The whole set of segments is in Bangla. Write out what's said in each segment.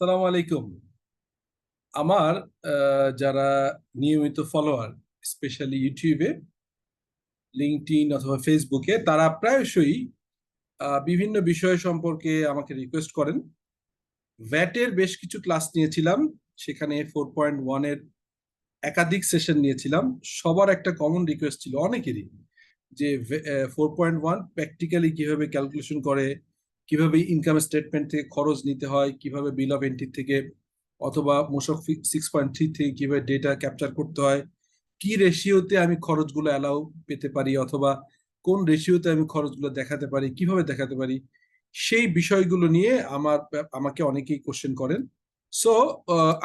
সালাম আলাইকুম। আমার যারা নিয়মিত ফলোয়ার স্পেশালি ইউটিউবে লিঙ্কডইন অথবা ফেসবুকে তারা প্রায়শই বিভিন্ন বিষয় সম্পর্কে আমাকে রিকোয়েস্ট করেন। ভ্যাটের বেশ কিছু ক্লাস নিয়েছিলাম। সেখানে ফোর পয়েন্ট ওয়ানের একাধিক সেশন নিয়েছিলাম। সবার একটা কমন রিকোয়েস্ট ছিল অনেকেরই যে ফোর পয়েন্ট ওয়ান প্র্যাকটিক্যালি কীভাবে ক্যালকুলেশন করে কীভাবে ইনকাম স্টেটমেন্ট থেকে খরচ নিতে হয়, কীভাবে বিল অফ এন্ট্রি থেকে অথবা মোশক সিক্স পয়েন্ট থ্রি থেকে কীভাবে ডেটা ক্যাপচার করতে হয়, কি রেশিওতে আমি খরচগুলো অ্যালাউ পেতে পারি অথবা কোন রেশিওতে আমি খরচগুলো দেখাতে পারি, কীভাবে দেখাতে পারি, সেই বিষয়গুলো নিয়ে আমার, আমাকে অনেকেই কোশ্চেন করেন। সো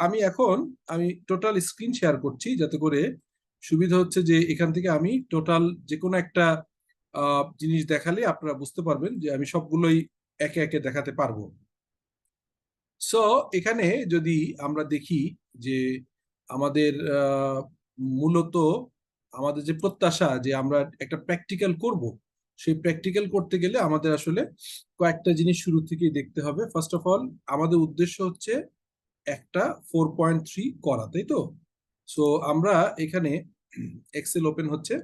আমি এখন, আমি টোটাল স্ক্রিন শেয়ার করছি যাতে করে সুবিধা হচ্ছে যে এখান থেকে আমি টোটাল যে কোনো একটা জিনিস দেখালে আপনারা বুঝতে পারবেন যে আমি সবগুলোই একে একে দেখাতে পারব। সো এখানে যদি আমরা দেখি যে আমাদের মূলত আমাদের যে প্রত্যাশা যে আমরা একটা প্র্যাকটিক্যাল করব, সেই প্র্যাকটিক্যাল করতে গেলে আমাদের আসলে কয়েকটা জিনিস শুরু থেকেই দেখতে হবে। ফার্স্ট অফ অল আমাদের উদ্দেশ্য হচ্ছে একটা ফোর পয়েন্ট থ্রি করা, তাই তো? সো আমরা এখানে এক্সেল ওপেন হচ্ছে।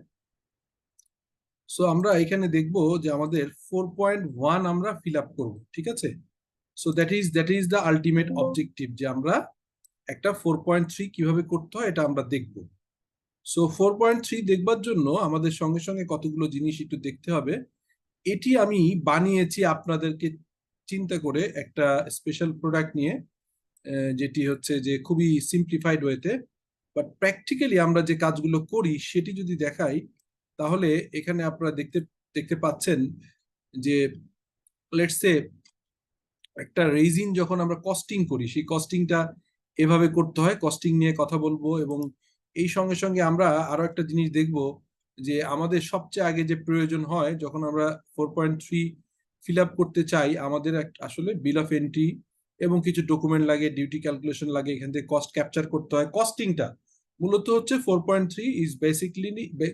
সো আমরা এখানে দেখব যে আমাদের ফোর পয়েন্ট ওয়ান আমরা ফিল আপ করব, ঠিক আছে? So that is that is the ultimate objective যে আমরা একটা ফোর পয়েন্ট থ্রি কীভাবে করতে হয় এটা আমরা দেখব। সো ফোর পয়েন্ট থ্রি দেখবার জন্য আমাদের সঙ্গে সঙ্গে কতগুলো জিনিস একটু দেখতে হবে। এটি আমি বানিয়েছি আপনাদেরকে চিন্তা করে একটা স্পেশাল প্রোডাক্ট নিয়ে যেটি হচ্ছে যে খুবই সিম্পলিফাইড ওয়েতে বাট প্র্যাকটিক্যালি আমরা যে কাজগুলো করি সেটি যদি দেখাই তাহলে এখানে আপনারা দেখতে দেখতে পাচ্ছেন যে লেটস একটা রেজিন যখন আমরা কস্টিং করি, সেই কস্টিংটা এভাবে করতে হয় কস্টিং নিয়ে কথা বলব এবং এই সঙ্গে সঙ্গে আমরা আরও একটা জিনিস দেখব যে, আমাদের সবচেয়ে আগে যে প্রয়োজন হয়, যখন আমরা four point three fill up করতে চাই, আমাদের আসলে বিল অফ এন্ট্রি এবং কিছু ডকুমেন্ট লাগে ডিউটি ক্যালকুলেশন লাগে, এখান থেকে কস্ট ক্যাপচার করতে হয়। কস্টিংটা মূলত হচ্ছে four point three is basically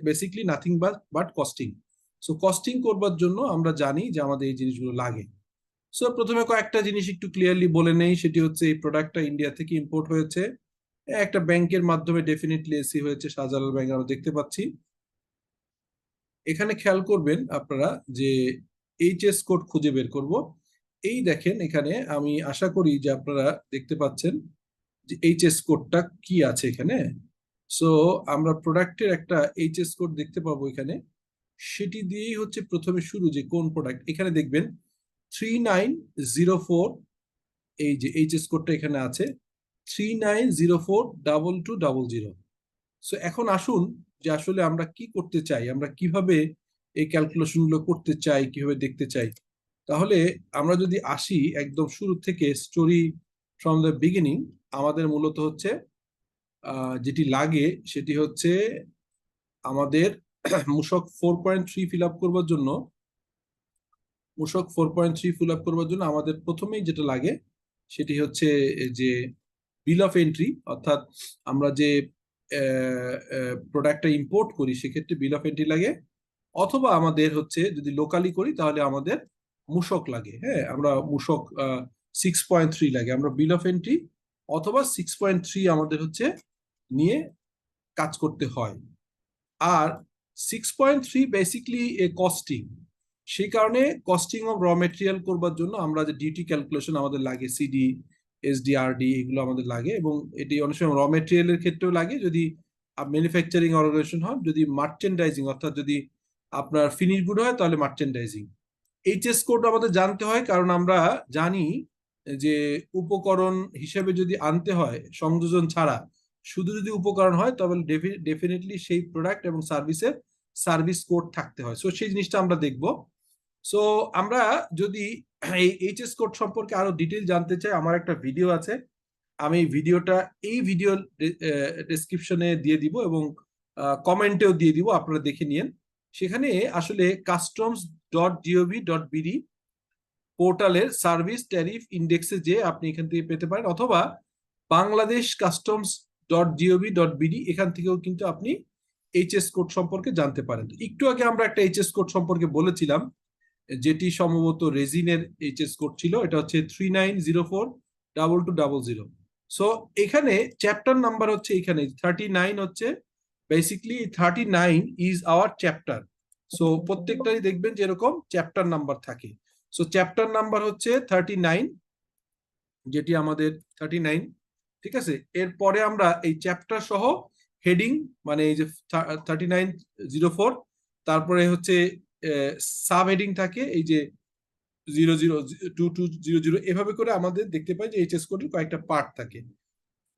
basically nothing but but costing so costing করবার জন্য আমরা জানি যে আমাদের এই জিনিসগুলো লাগে। সো প্রথমে কয়েকটা জিনিস একটু ক্লিয়ারলি বলে নেই। সেটি হচ্ছে এই প্রোডাক্টটা ইন্ডিয়া থেকে ইম্পোর্ট হয়েছে। একটা ব্যাংকের মাধ্যমে ডেফিনেটলি এসি হয়েছে, শাহজালাল ব্যাংক আমরা দেখতে পাচ্ছি। এখানে খেয়াল করবেন আপনারা যে এইচএস কোড খুঁজে বের করব। এই দেখেন এখানে আমি আশা করি যে আপনারা দেখতে পাচ্ছেন যে এইচএস কোডটা কি আছে এখানে। সো আমরা প্রোডাক্টের একটা এইচএস কোড দেখতে পাবো এখানে। সেটি দিয়েই হচ্ছে প্রথমে শুরু যে কোন প্রোডাক্ট এখানে দেখবেন থ্রি নাইন জিরো ফোর এই যে এইচএস কোডটা এখানে আছে three nine zero four double two double zero so এখন আসুন যে আসলে আমরা কি করতে চাই, আমরা কীভাবে এই ক্যালকুলেশনগুলো করতে চাই, কীভাবে দেখতে চাই। তাহলে আমরা যদি আসি একদম শুরু থেকে স্টোরি ফ্রম দ্য বিগিনিং আমাদের মূলত হচ্ছে যেটি লাগে সেটি হচ্ছে আমাদের মূসক four point three fill up করবার জন্য মূসক four point three fill up করবার জন্য আমাদের প্রথমেই যেটা লাগে সেটি হচ্ছে যে বিল অফ এন্ট্রি অর্থাৎ আমরা যে প্রোডাক্টটা ইম্পোর্ট করি সেক্ষেত্রে বিল অফ এন্ট্রি লাগে, অথবা আমাদের হচ্ছে যদি লোকালি করি তাহলে আমাদের মূসক লাগে হ্যাঁ? আমরা মূসক সিক্স পয়েন্ট থ্রি লাগে, আমরা বিল অফ এন্ট্রি অথবা সিক্স পয়েন্ট থ্রি আমাদের হচ্ছে নিয়ে কাজ করতে হয়। আর six point three basically a costing সেই কারণে কস্টিং অফ র মেটেরিয়াল করবার জন্য আমরা যে ডিউটি ক্যালকুলেশন আমাদের লাগে সিডি এসডিআরডি এগুলো আমাদের লাগে এবং এটি অনেক সময় র মেটেরিয়ালের ক্ষেত্রেও লাগে। যদি ম্যানুফ্যাকচারিং অর্গানাইজেশন হয় যদি মার্চেন্ডাইজিং অর্থাৎ যদি আপনার ফিনিশ গুড হয়, তাহলে মার্চেন্ডাইজিং এইচএস কোড আমাদের জানতে হয়, কারণ আমরা জানি যে উপকরণ হিসেবে যদি আনতে হয়, সংযোজন ছাড়া শুধু যদি উপকরণ হয়, তবে ডেফিনেটলি সেই প্রোডাক্ট এবং সার্ভিসের সার্ভিস কোড থাকতে হয়। সো সেই জিনিসটা আমরা দেখব। সো আমরা যদি এই এইচএস কোড সম্পর্কে আরও ডিটেল জানতে চাই, আমার একটা ভিডিও আছে। আমি ভিডিওটা এই ভিডিও ডেসক্রিপশনে দিয়ে দিব এবং কমেন্টেও দিয়ে দিব, আপনারা দেখে নিন সেখানে আসলে customs dot GOV dot BD পোর্টালের সার্ভিস ট্যারিফ ইন্ডেক্সে যে আপনি এখান থেকে পেতে পারেন, অথবা Bangladesh customs dot GOV dot BD এখান থেকেও কিন্তু আপনি এইচএস কোড সম্পর্কে জানতে পারেন। একটু আগে আমরা একটা এইচএস কোড সম্পর্কে বলেছিলাম, যেটি সম্ভবত রেজিনের এইচএস কোড ছিল, এটা হচ্ছে three nine zero four double two double zero so এখানে চ্যাপ্টার নাম্বার হচ্ছে এখানে থার্টি নাইন হচ্ছে basically thirty nine is our chapter so প্রত্যেকটাই দেখবেন যে এরকম চ্যাপ্টার নাম্বার থাকে। সো চ্যাপ্টার নাম্বার হচ্ছে থার্টি নাইন যেটি আমাদের থার্টি নাইন ঠিক আছে? এরপরে আমরা এই চ্যাপ্টার সহ হেডিং মানে এই যে থার্টি নাইন জিরো ফোর তারপরে হচ্ছে সাব হেডিং থাকে, এই যে zero zero two two zero zero এভাবে করে আমাদের দেখতে পাই যে এইচএস কোডের কয়েকটা পার্ট থাকে।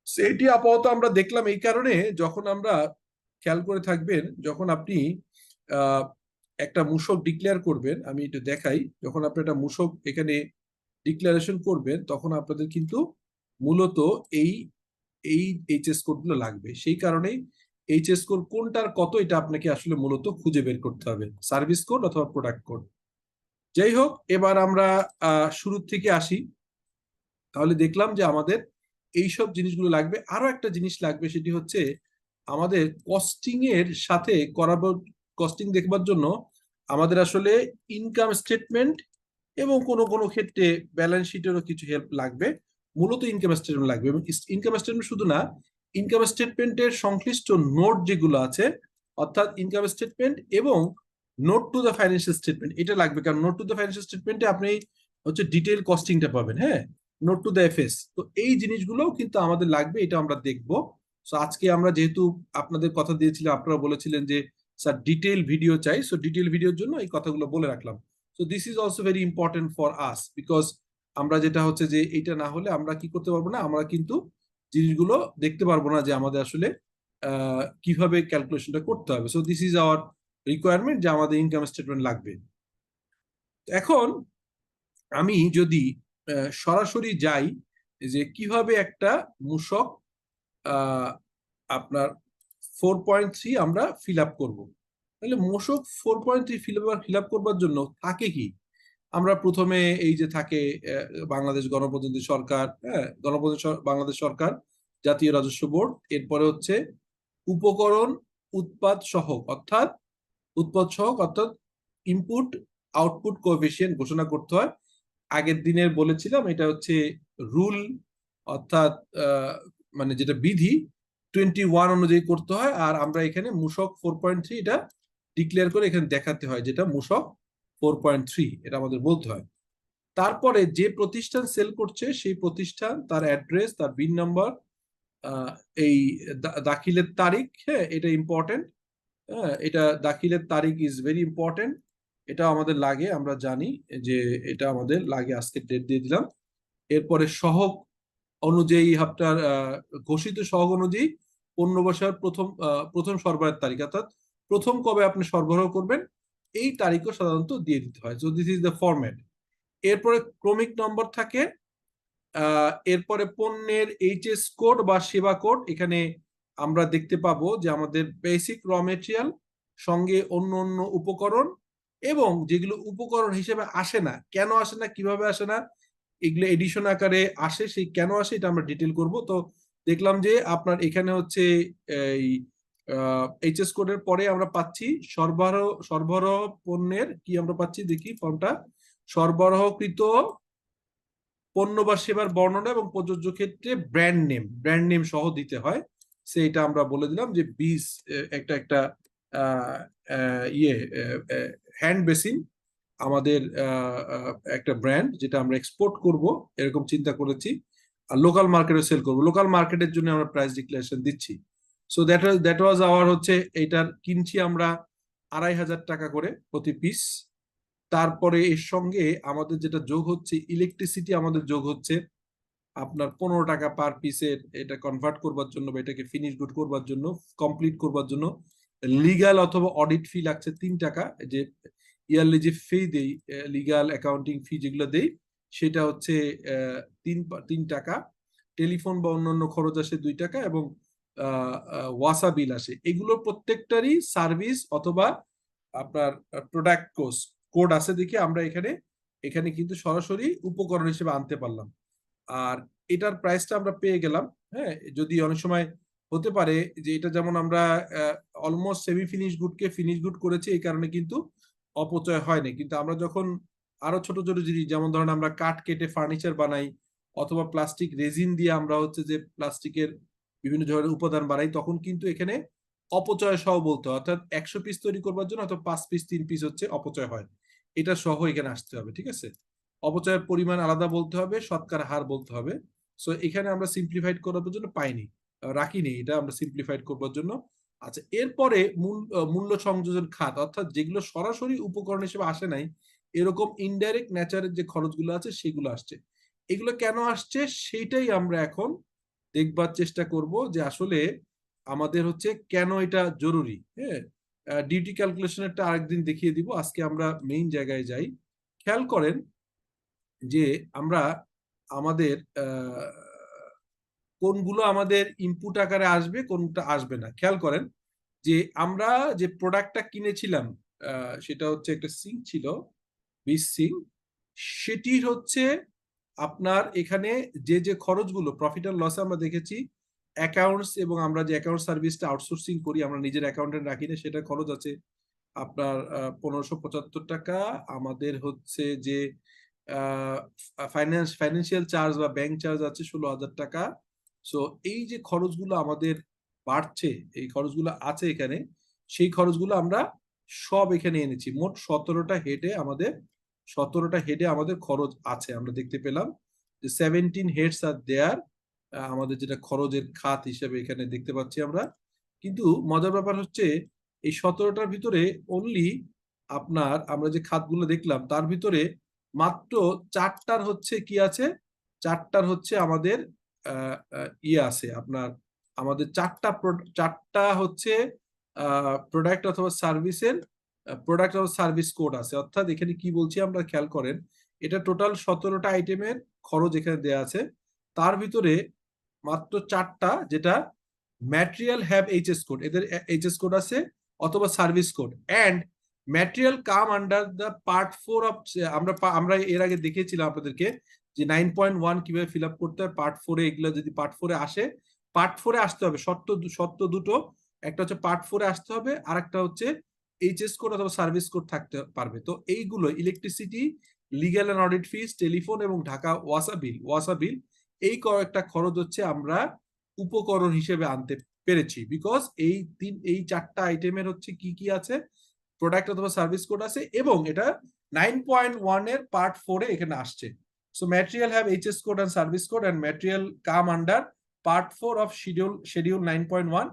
সেটি আপাতত আমরা দেখলাম এই কারণে যখন আমরা খেয়াল করে থাকবেন, যখন আপনি একটা মূসক ডিক্লেয়ার করবেন, আমি একটু দেখাই, যখন আপনি একটা মূসক এখানে ডিক্লারেশন করবেন, তখন আপনাদের কিন্তু মূলত এই এই এইচএস কোডগুলো লাগবে। সেই কারণেই এইচএস কোড কোনটার কত, এটা আপনাকে আসলে মূলত খুঁজে বের করতে হবে। সার্ভিস কোড অথবা প্রোডাক্ট কোড যাই হোক, এবার আমরা শুরুর থেকে আসি। তাহলে দেখলাম যে আমাদের এই সব জিনিসগুলো লাগবে। আরও একটা জিনিস লাগবে, সেটি হচ্ছে আমাদের কস্টিং এর সাথে করাবো কস্টিং দেখবার জন্য আমাদের আসলে ইনকাম স্টেটমেন্ট এবং কোনো কোনো ক্ষেত্রে ব্যালেন্স শিটেরও কিছু হেল্প লাগবে। মূলত ইনকাম স্টেটমেন্ট লাগবে এবং ইনকাম স্টেটমেন্ট শুধু না ইনকাম স্টেটমেন্টের সংশ্লিষ্ট নোট যেগুলো আছে, অর্থাৎ ইনকাম স্টেটমেন্ট এবং note to the financial statement এটা লাগবে। কারণ নোট টু দ্য ফাইন্যান্সিয়াল স্টেটমেন্টে আপনি হচ্ছে ডিটেল কস্টিংটা পাবেন হ্যাঁ? নোট টু দ্য এফএস তো এই জিনিসগুলোও কিন্তু আমাদের লাগবে, এটা আমরা দেখব। সো আজকে আমরা যেহেতু আপনাদের কথা দিয়েছিলাম আপনারা বলেছিলেন যে, স্যার ডিটেল ভিডিও চাই। সো ডিটেল ভিডিওর জন্য এই কথাগুলো বলে রাখলাম। So this is also very important for us because আমরা যেটা হচ্ছে যে এটা না হলে আমরা কি করতে পারব না? আমরা কিন্তু জিনিসগুলো দেখতে পারব না যে আমাদের আসলে কীভাবে ক্যালকুলেশনটা করতে হবে। So this is our requirement যে আমাদের ইনকাম স্টেটমেন্ট লাগবে। এখন আমি যদি সরাসরি যাই যে কীভাবে একটা আহ, আপনার ফোর পয়েন্ট থ্রি আমরা ফিল আপ করব। তাহলে মূসক four point three fill up fill up করবার জন্য থাকে কি? আমরা প্রথমে এই যে থাকে বাংলাদেশ গণপ্রজাতন্ত্রী সরকার হ্যাঁ গণপ্রজাতন্ত্রী সর- বাংলাদেশ সরকার, জাতীয় রাজস্ব বোর্ড, এরপরে হচ্ছে উপকরণ উৎপাদ সহক, অর্থাৎ উৎপাদ সহক, অর্থাৎ ইনপুট আউটপুট কোএফিসিয়েন্ট ঘোষণা করতে হয়। আগের দিনের বলেছিলাম, এটা হচ্ছে রুল অর্থাৎ মানে যেটা বিধি টোয়েন্টি ওয়ান অনুযায়ী করতে হয়, আর আমরা এখানে মূসক ফোর পয়েন্ট থ্রি এটা ডিক্লেয়ার করে এখানে দেখাতে হয়, যেটা মূসক ফোর পয়েন্ট থ্রি এটা আমাদের বলতে হয়। তারপরে যে প্রতিষ্ঠান সেল করছে, সেই প্রতিষ্ঠান, তার অ্যাড্রেস তার বিন নাম্বার এই দাখিলের তারিখ হ্যাঁ এটা ইম্পর্টেন্ট হ্যাঁ এটা দাখিলের তারিখ ইজ ভেরি ইম্পর্টেন্ট এটা আমাদের লাগে, আমরা জানি যে এটা আমাদের লাগে, আজকে ডেট দিয়ে দিলাম। এরপরে সহগ অনুযায়ী আপনার ঘোষিত সহগ অনুযায়ী পণ্য বসার প্রথম প্রথম সরবরাহের তারিখ, অর্থাৎ প্রথম কবে আপনি সরবরাহ করবেন এই তারিখও সাধারণত দিয়ে দিতে হয়। So this is the format এরপরে ক্রমিক নম্বর থাকে এরপরে পণ্যের এইচএস কোড বা সেবা কোড এখানে আমরা দেখতে পাবো যে আমাদের বেসিক র মেটেরিয়াল সঙ্গে অন্য অন্য উপকরণ এবং যেগুলো উপকরণ হিসেবে আসে না, কেন আসে না, কীভাবে আসে না, এগুলো এডিশন আকারে আসে, সেই কেন আসে, এটা আমরা ডিটেল করব। তো দেখলাম যে আপনার এখানে হচ্ছে এই এইচএস কোডের পরে আমরা পাচ্ছি সরবরাহ সরবরাহ পণ্যের কি আমরা পাচ্ছি? দেখি ফর্মটা। সরবরাহকৃত পণ্য বা সেবার বর্ণনা এবং প্রযোজ্য ক্ষেত্রে ব্র্যান্ড নেম ব্র্যান্ড নেম সহ দিতে হয়। সেইটা আমরা বলে দিলাম যে বিস একটা একটা ইয়ে হ্যান্ড বেসিন আমাদের একটা ব্র্যান্ড যেটা আমরা এক্সপোর্ট করব। এরকম চিন্তা করেছি। আর লোকাল মার্কেটে সেল করব। লোকাল মার্কেটের জন্য আমরা প্রাইস ডিক্লারেশন দিচ্ছি। So that was that was our হচ্ছে এটার কিনছি আমরা আড়াই হাজার টাকা করে প্রতি পিস তারপরে এর সঙ্গে আমাদের যেটা যোগ হচ্ছে ইলেকট্রিসিটি আমাদের যোগ হচ্ছে আপনার পনেরো টাকা পার পিসের এটা কনভার্ট করবার জন্য বা এটাকে ফিনিশ গুড করবার জন্য কমপ্লিট করবার জন্য লিগ্যাল অথবা অডিট ফি লাগছে তিন টাকা। যে ইয়ারলি যে ফি দেই লিগ্যাল অ্যাকাউন্টিং ফি যেগুলো দেই, সেটা হচ্ছে তিন তিন টাকা। টেলিফোন বা অন্যান্য খরচ আসে দুই টাকা এবং ওয়াসা বিল আসে। এগুলোর প্রত্যেকটারই সার্ভিস অথবা আপনার প্রোডাক্ট কোর্স কোড আছে দেখে আমরা এখানে এখানে কিন্তু সরাসরি উপকরণ হিসেবে আনতে পারলাম। আর এটার প্রাইসটা আমরা পেয়ে গেলাম হ্যাঁ? যদি অনেক সময় হতে পারে যে এটা যেমন আমরা অলমোস্ট সেমি ফিনিশ গুডকে ফিনিশ গুড করেছি, এই কারণে কিন্তু অপচয় হয়নি কিন্তু আমরা যখন আরও ছোট ছোট জিনিস, যেমন ধরেন আমরা কাঠ কেটে ফার্নিচার বানাই, অথবা প্লাস্টিক রেজিন দিয়ে আমরা হচ্ছে যে প্লাস্টিকের বিভিন্ন ধরনের উপাদান বানাই, তখন কিন্তু এখানে অপচয় সহ বলতে হয়। অর্থাৎ একশো পিস তৈরি করবার জন্য অথবা পাঁচ পিস তিন পিস হচ্ছে অপচয় হয়। এটা সহ এখানে আসতে হবে, ঠিক আছে? অপচয়ের পরিমাণ আলাদা বলতে হবে শতকরা হার বলতে হবে। সো এখানে আমরা সিম্পলিফাইড করার জন্য পাইনি, রাখিনি, এটা আমরা সিম্পলিফাইড করবার জন্য। আচ্ছা এরপরে মূল, মূল্য সংযোজন খাত, অর্থাৎ যেগুলো সরাসরি উপকরণ হিসেবে আসে নাই, এরকম ইনডাইরেক্ট ন্যাচারের যে খরচগুলো আছে, সেগুলো আসছে। এগুলো কেন আসছে? সেটাই আমরা এখন দেখবার চেষ্টা করব যে আসলে আমাদের হচ্ছে কেন এটা জরুরি হ্যাঁ? ডিউটি ক্যালকুলেশনেরটা আরেকদিন দেখিয়ে দিব। আজকে আমরা মেইন জায়গায় যাই। খেয়াল করেন যে আমরা আমাদের কোনগুলো আমাদের ইনপুট আকারে আসবে, কোনটা আসবে না। খেয়াল করেন যে আমরা যে প্রোডাক্টটা কিনেছিলাম সেটা হচ্ছে একটা সিঙ্ক ছিল, বিশ সিঙ্ক সেটির হচ্ছে আপনার এখানে যে যে খরচগুলো প্রফিট আর লস আমরা দেখেছি অ্যাকাউন্টস এবং আমরা যে অ্যাকাউন্ট সার্ভিসটা আউটসোর্সিং করি, আমরা নিজের অ্যাকাউন্টেন্ট রাখি না সেটা খরচ আছে আপনার পনেরোশো পঁচাত্তর টাকা। আমাদের হচ্ছে যে ফাইন্যান্স ফাইন্যান্সিয়াল চার্জ বা ব্যাংক চার্জ আছে ষোলো হাজার টাকা। সো এই যে খরচগুলো আমাদের বাড়ছে, এই খরচগুলো আছে এখানে, সেই খরচগুলো আমরা সব এখানে এনেছি। মোট সতেরোটা হেডে আমাদের সতেরোটা হেডে আমাদের খরচ আছে। আমরা দেখতে পেলাম যে সেভেন্টিন হেডস আর দেয়ার আমাদের যেটা খরচের খাত হিসেবে এখানে দেখতে পাচ্ছি আমরা। কিন্তু মজার ব্যাপার হচ্ছে, এই সতেরোটার ভিতরে অনলি আপনার আমরা যে খাতগুলো দেখলাম, তার ভিতরে মাত্র চারটার হচ্ছে কি আছে? চারটার হচ্ছে আমাদের ইয়ে আছে। আপনার আমাদের চারটা চারটা হচ্ছে প্রোডাক্ট অথবা সার্ভিসের প্রোডাক্ট অথবা সার্ভিস কোড আছে। অর্থাৎ এখানে কি বলছি আমরা, খেয়াল করেন, এটা টোটাল সতেরোটা আইটেমের খরচ এখানে দেয়া আছে। তার ভিতরে মাত্র চারটা যেটা ম্যাটেরিয়াল হ্যাভ এইচএস কোড এদের এইচএস কোড আছে অথবা service code and material come under the part four of আমরা আমরা এর আগে দেখিয়েছিলাম আপনাদেরকে যে নাইন পয়েন্ট ওয়ান কীভাবে ফিল আপ করতে হয় পার্ট ফোরে এগুলো যদি পার্ট ফোরে আসে পার্ট ফোরে আসতে হবে। শর্ত শর্ত দুটো, একটা হচ্ছে পার্ট ফোরে আসতে হবে আর একটা হচ্ছে এইচএস কোড অথবা সার্ভিস কোড থাকতে পারবে। তো এইগুলো electricity legal and audit fees telephone এবং ঢাকা ওয়াসা বিল ওয়াসা বিল এই কয়েকটা খরচ হচ্ছে আমরা উপকরণ হিসেবে আনতে পেরেছি। বিকজ এই তিন, এই চারটা আইটেমের হচ্ছে কি কি আছে? প্রোডাক্ট অথবা সার্ভিস কোড আছে এবং এটা নাইন পয়েন্ট ওয়ানের পার্ট ফোরে এখানে আসছে। So material have HS code and service code and material come under part four of schedule schedule nine point one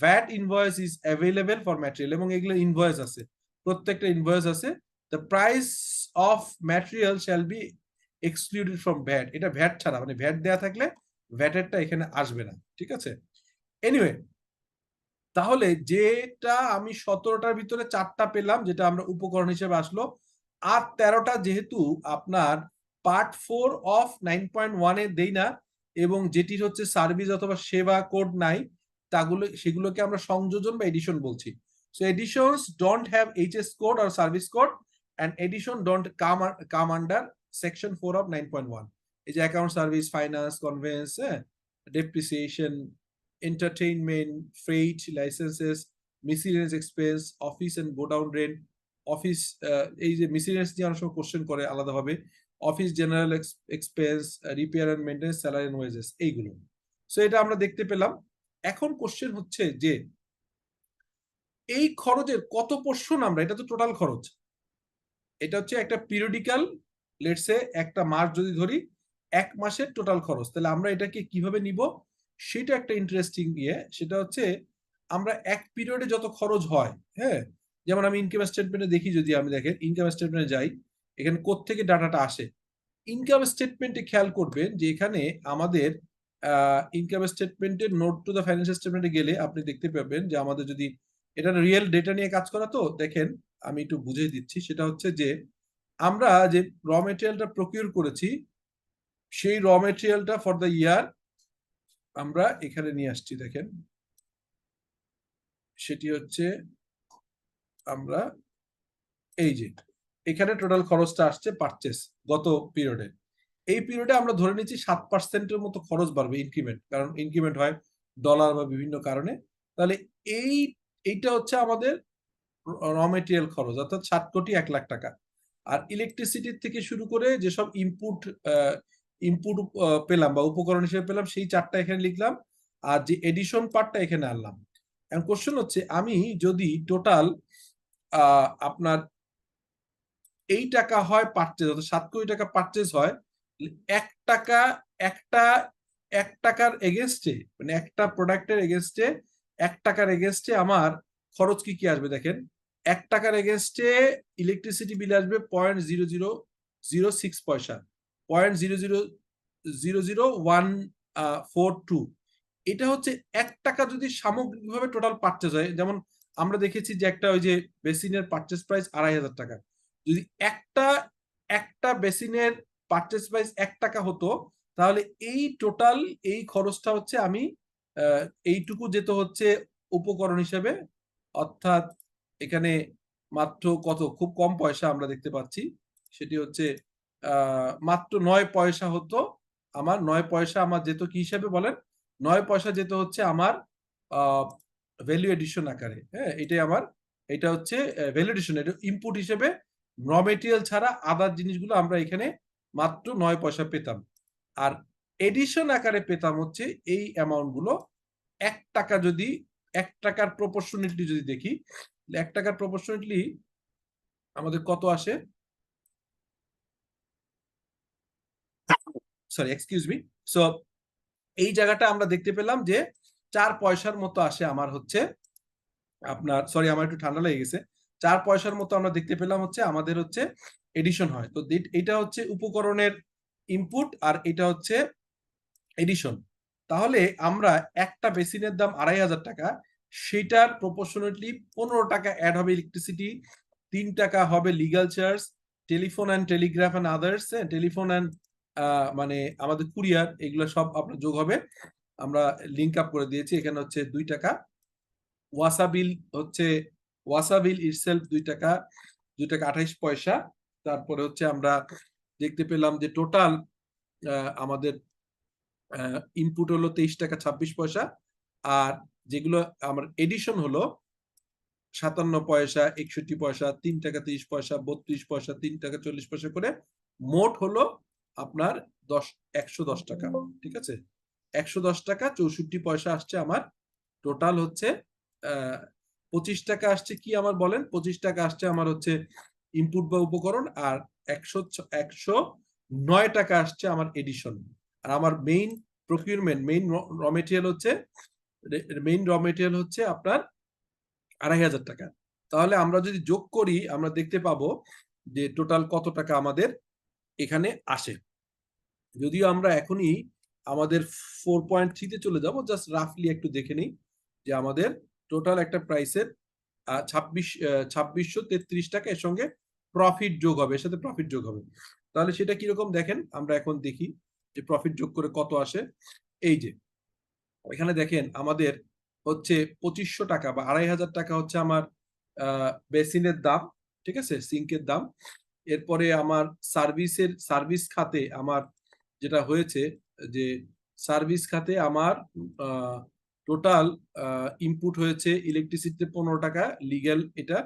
VAT invoice is available for material এবং এগুলো ইনভয়েস আছে। প্রত্যেকটা ইনভয়েস আছে। The price of material shall be excluded from VAT এটা ভ্যাট ছাড়া মানে ভ্যাট দেয়া থাকলে ভ্যাটেরটা এখানে আসবে না, ঠিক আছে? এনিওয়ে তাহলে যেটা আমি সতেরোটার ভিতরে চারটা পেলাম, যেটা আমরা উপকরণ হিসেবে আসলো, আর তেরোটা যেহেতু আপনার part four of nine point ওয়ানে দেই না, এবং যেটির হচ্ছে সার্ভিস অথবা সেবা কোড নাই তাগুলো সেগুলোকে আমরা সংযোজন বা এডিশন বলছি। So additions don't have HS code R service code and addition don't come come under section four of nine point one এই যে account service finance conveyance depreciation entertainment, freight, licences miscellaneous expense, office go down rent, office এই যে মিসিলেনিয়াস নিয়ে অনেক সময় কোশ্চেন করে আলাদাভাবে। Office general expense repair and maintenance salary and wages এইগুলো। সো এটা আমরা দেখতে পেলাম। এখন কোশ্চেন হচ্ছে যে, এই খরচের কত পোর্শন আমরা, এটা তো টোটাল খরচ। এটা হচ্ছে একটা পিরিয়ডিক্যাল লেটসে একটা মাস যদি ধরি, এক মাসের টোটাল খরচ। তাহলে আমরা এটাকে কীভাবে নিব? সেটা একটা ইন্টারেস্টিং ইয়ে। সেটা হচ্ছে, আমরা এক পিরিয়ডে যত খরচ হয় হ্যাঁ? যেমন আমি ইনকাম স্টেটমেন্টে দেখি যদি আমি দেখেন ইনকাম স্টেটমেন্টে যাই, এখানে থেকে ডাটাটা আসে? ইনকাম স্টেটমেন্টে খেয়াল করবেন যে এখানে আমাদের ইনকাম স্টেটমেন্টের নোট টু দ্য ফাইন্যান্সিয়াল স্টেটমেন্টে গেলে আপনি দেখতে পাবেন যে আমাদের যদি এটা রিয়েল ডেটা নিয়ে কাজ করা তো, দেখেন আমি একটু বুঝিয়ে দিচ্ছি। সেটা হচ্ছে যে আমরা যে র মেটেরিয়ালটা প্রকিউর করেছি, সেই র মেটেরিয়ালটা ফর দ্য ইয়ার আমরা এখানে নিয়ে আসছি, দেখেন। সেটি হচ্ছে আমরা, এই যে, এখানে টোটাল খরচটা আসছে পারচেস গত পিরিয়ডে এই পিরিয়ডে আমরা ধরে নিচ্ছি সাত পার্সেন্টের মতো খরচ বাড়বে ইনক্রিমেন্ট কারণ ইনক্রিমেন্ট হয় ডলার বা বিভিন্ন কারণে। তাহলে এই, এইটা হচ্ছে আমাদের র মেটেরিয়াল খরচ, অর্থাৎ সাত কোটি এক লাখ টাকা। আর ইলেকট্রিসিটির থেকে শুরু করে যেসব ইনপুট ইনপুট পেলাম বা উপকরণ হিসেবে পেলাম, সেই চারটা এখানে লিখলাম। আর যে এডিশন পার্টটা এখানে আনলাম। এখন কোশ্চেন হচ্ছে, আমি যদি টোটাল আপনার এই টাকা হয় পারচেজ অর্থাৎ সাত কোটি টাকা পারচেজ হয় এক টাকা, একটা, এক টাকার এগেনস্টে মানে একটা প্রোডাক্টের এগেনস্টে এক টাকার এগেনস্টে আমার খরচ কি কি আসবে দেখেন? এক টাকার এগেনস্টে ইলেকট্রিসিটি বিল আসবে point zero zero zero six পয়সা point zero zero zero zero one four two এটা হচ্ছে এক টাকা যদি সামগ্রিকভাবে টোটাল পারচেজ হয়, যেমন আমরা দেখেছি যে একটা ওই যে বেসিনের পারচেজ প্রাইস আড়াই হাজার টাকা। যদি একটা একটা বেসিনের পারচেজ প্রাইস এক টাকা হতো, তাহলে এই টোটাল এই খরচটা হচ্ছে আমি এইটুকু যেতে হচ্ছে উপকরণ হিসেবে, অর্থাৎ এখানে মাত্র কত? খুব কম পয়সা আমরা দেখতে পাচ্ছি। সেটি হচ্ছে মাত্র নয় পয়সা হতো আমার, নয় পয়সা আমার যেত কি হিসাবে বলেন? নয় পয়সা যেতে হচ্ছে আমার ভ্যালু এডিশন আকারে হ্যাঁ? এটাই আমার, এটা হচ্ছে ভ্যালু এডিশন এটা ইনপুট হিসেবে র মেটেরিয়াল ছাড়া আদার জিনিসগুলো আমরা এখানে মাত্র নয় পয়সা পেতাম। আর এডিশন আকারে পেতাম হচ্ছে এই অ্যামাউন্টগুলো এক টাকা যদি, এক টাকার প্রপোর্শনেটলি যদি দেখি, এক টাকার প্রপোর্শনেটলি আমাদের কত আসে? সরি এক্সকিউজ মি সো এই জায়গাটা আমরা দেখতে পেলাম যে চার পয়সার মতো আসে আমার হচ্ছে আপনার সরি আমার একটু ঠান্ডা লেগে গেছে। চার পয়সার মতো আমরা দেখতে পেলাম হচ্ছে আমাদের হচ্ছে এডিশন হয়। তো এটা হচ্ছে উপকরণের ইনপুট আর এটা হচ্ছে এডিশন তাহলে আমরা একটা বেসিনের দাম আড়াই হাজার টাকা, সেটার প্রপোর্শনেটলি পনেরো টাকা অ্যাড হবে ইলেকট্রিসিটি তিন টাকা হবে legal charge telephone and telegraph and others telephone and মানে আমাদের কুরিয়ার এগুলো সব আপনার যোগ হবে। আমরা লিঙ্ক আপ করে দিয়েছি, এখানে হচ্ছে দুই টাকা। ওয়াসা বিল হচ্ছে ওয়াসা বিল ইটসেলফ দুই টাকা দুই টাকা আঠাইশ পয়সা। তারপরে হচ্ছে আমরা দেখতে পেলাম যে টোটাল আমাদের ইনপুট হলো তেইশ টাকা ছাব্বিশ পয়সা আর যেগুলো আমার এডিশন হলো সাতান্ন পয়সা, একষট্টি পয়সা, তিন টাকা তিরিশ পয়সা, বত্রিশ পয়সা, তিন টাকা চল্লিশ পয়সা করে মোট হলো আপনার দশ, একশো দশ টাকা, ঠিক আছে? একশো দশ টাকা চৌষট্টি পয়সা আসছে আমার টোটাল হচ্ছে পঁচিশ টাকা আসছে কি আমার বলেন? পঁচিশ টাকা আসছে আমার হচ্ছে ইনপুট বা উপকরণ, আর একশো একশো নয় টাকা আসছে আমার এডিশন আর আমার main procurement main raw material হচ্ছে মেইন র মেটেরিয়াল হচ্ছে আপনার আড়াই হাজার টাকা। তাহলে আমরা যদি যোগ করি, আমরা দেখতে পাবো যে টোটাল কত টাকা আমাদের এখানে আসে। যদিও আমরা এখনই আমাদের ফোর পয়েন্ট থ্রিতে চলে যাব জাস্ট রাফলি একটু দেখে নিই যে আমাদের টোটাল একটা প্রাইসের ছাব্বিশ ছাব্বিশশো তেত্রিশ টাকা এর সঙ্গে প্রফিট যোগ হবে, এর সাথে প্রফিট যোগ হবে। তাহলে সেটা কীরকম দেখেন, আমরা এখন দেখি যে প্রফিট যোগ করে কত আসে। এই যে, এখানে দেখেন আমাদের হচ্ছে পঁচিশশো টাকা বা আড়াই হাজার টাকা হচ্ছে আমার বেসিনের দাম, ঠিক আছে? সিঙ্কের দাম। এরপরে আমার সার্ভিসের সার্ভিস খাতে আমার যেটা হয়েছে যে সার্ভিস খাতে আমার টোটাল ইনপুট হয়েছে ইলেকট্রিসিটিতে পনেরো টাকা লিগ্যাল এটা।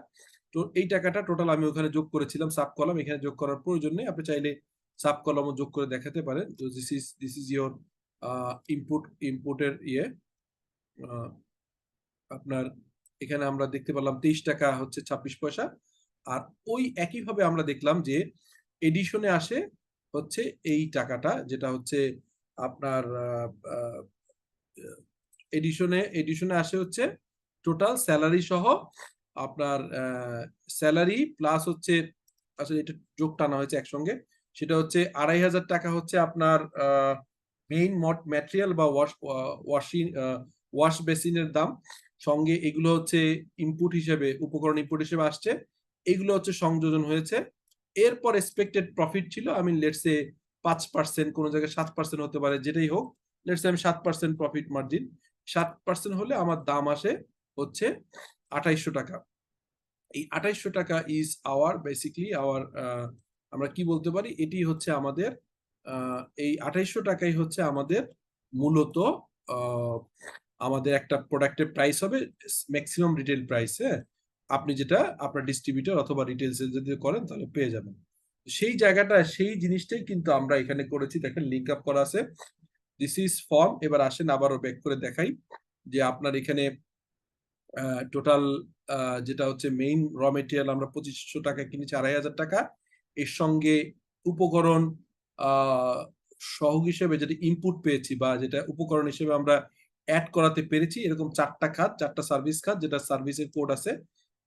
তো এই টাকাটা টোটাল আমি ওখানে যোগ করেছিলাম সাব কলম এখানে যোগ করার প্রয়োজন নেই। আপনি চাইলে সাব কলমও যোগ করে দেখাতে পারেন। তো this is this is your input ইনপুটের ইয়ে। আপনার এখানে আমরা দেখতে পেলাম তেইশ টাকা হচ্ছে ছাব্বিশ পয়সা। আর ওই একইভাবে আমরা দেখলাম যে এডিশনে আসে হচ্ছে এই টাকাটা, যেটা হচ্ছে আপনার এডিশনে এডিশনে আসে হচ্ছে টোটাল স্যালারি সহ আপনার স্যালারি প্লাস হচ্ছে, আসলে এটা যোগ টানা হয়েছে একসঙ্গে, সেটা হচ্ছে আড়াই হাজার টাকা হচ্ছে আপনার মেইন ম্যাটেরিয়াল বা ওয়াশ ওয়াশিং ওয়াশ বেসিনের দাম। সঙ্গে এগুলো হচ্ছে ইনপুট হিসেবে, উপকরণ ইনপুট হিসেবে আসছে। এগুলো হচ্ছে সংযোজন হয়েছে। এরপর এক্সপেক্টেড প্রফিট ছিল আমি লেটসে পাঁচ পার্সেন্ট কোনো জায়গায় সাত পার্সেন্ট হতে পারে, যেটাই হোক লেটসে আমি সাত পার্সেন্ট প্রফিট মার্জিন সাত পার্সেন্ট হলে আমার দাম আসে হচ্ছে আঠাইশশো টাকা। এই আঠাইশশো টাকা ইজ আওয়ার বেসিকলি আওয়ার আমরা কি বলতে পারি? এটি হচ্ছে আমাদের এই আঠাইশশো টাকাই হচ্ছে আমাদের মূলত আমাদের একটা প্রোডাক্টের প্রাইস হবে ম্যাক্সিমাম রিটেল প্রাইস হ্যাঁ? আপনি যেটা আপনার ডিস্ট্রিবিউটর অথবা রিটেল সেল যদি করেন তাহলে পেয়ে যাবেন। সেই জায়গাটা, সেই জিনিসটাই কিন্তু আমরা এখানে করেছি। দেখেন লিঙ্ক আপ করা আছে। দিস ইজ ফর্ম এবার আসেন আবারও ব্যাক করে দেখাই যে আপনার এখানে টোটাল যেটা হচ্ছে মেইন র মেটেরিয়াল আমরা পঁচিশশো টাকা কিনেছি, আড়াই হাজার টাকা। এর সঙ্গে উপকরণ সহগ হিসেবে যেটা ইনপুট পেয়েছি বা যেটা উপকরণ হিসেবে আমরা অ্যাড করাতে পেরেছি, এরকম চারটা খাত, চারটা সার্ভিস খাত, যেটা সার্ভিসের কোড আছে,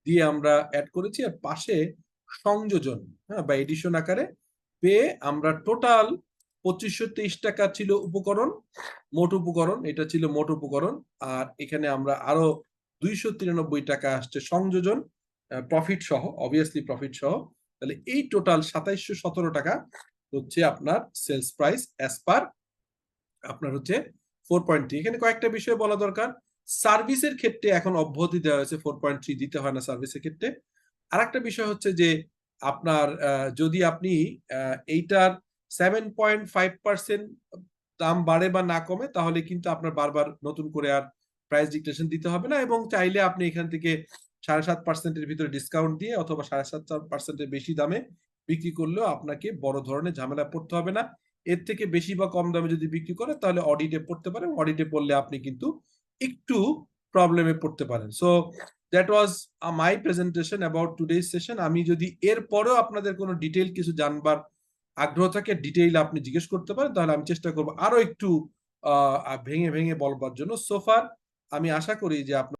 দিয়ে আমরা অ্যাড করেছি। আর পাশে সংযোজন হ্যাঁ বা এডিশন আকারে পেয়ে আমরা টোটাল পঁচিশশো তেইশ টাকা ছিল উপকরণ, মোট উপকরণ, এটা ছিল মোট উপকরণ, আর এখানে আমরা আরও দুইশো তিরানব্বই টাকা আসছে সংযোজন প্রফিট সহ অবভিয়াসলি প্রফিট সহ, তাহলে এই টোটাল সাতাইশশো সতেরো টাকা হচ্ছে আপনার সেলস প্রাইস অ্যাজ পার আপনার হচ্ছে ফোর পয়েন্ট থ্রি এখানে কয়েকটা বিষয় বলা দরকার সার্ভিসের ক্ষেত্রে এখন অব্যাহতি দেওয়া হয়েছে ফোর পয়েন্ট থ্রি দিতে হয় না সার্ভিসের ক্ষেত্রে। আর বিষয় হচ্ছে যে আপনার যদি আপনি এইটার সেভেন পয়েন্ট ফাইভ পার্সেন্ট দাম বাড়ে বা না কমে, তাহলে কিন্তু আপনার বারবার নতুন করে আর প্রাইস ডিকটেশন দিতে হবে না এবং চাইলে আপনি এখান থেকে সাড়ে সাত পার্সেন্টের ভিতরে ডিসকাউন্ট দিয়ে অথবা সাড়ে সাত পার্সেন্টের বেশি দামে বিক্রি করলেও আপনাকে বড় ধরনের ঝামেলা পড়তে হবে না। এর থেকে বেশি বা কম দামে যদি বিক্রি করে, তাহলে অডিটে পড়তে পারেন। অডিটে পড়লে আপনি কিন্তু একটু প্রবলেমে পড়তে পারেন। So that was my presentation about today's session আমি যদি এর পরেও আপনাদের কোনো ডিটেল কিছু জানবার আগ্রহ থাকে ডিটেইল আপনি জিজ্ঞেস করতে পারেন, তাহলে আমি চেষ্টা করব আরও একটু ভেঙে ভেঙে বলবার জন্য। সোফার আমি আশা করি যে আপনার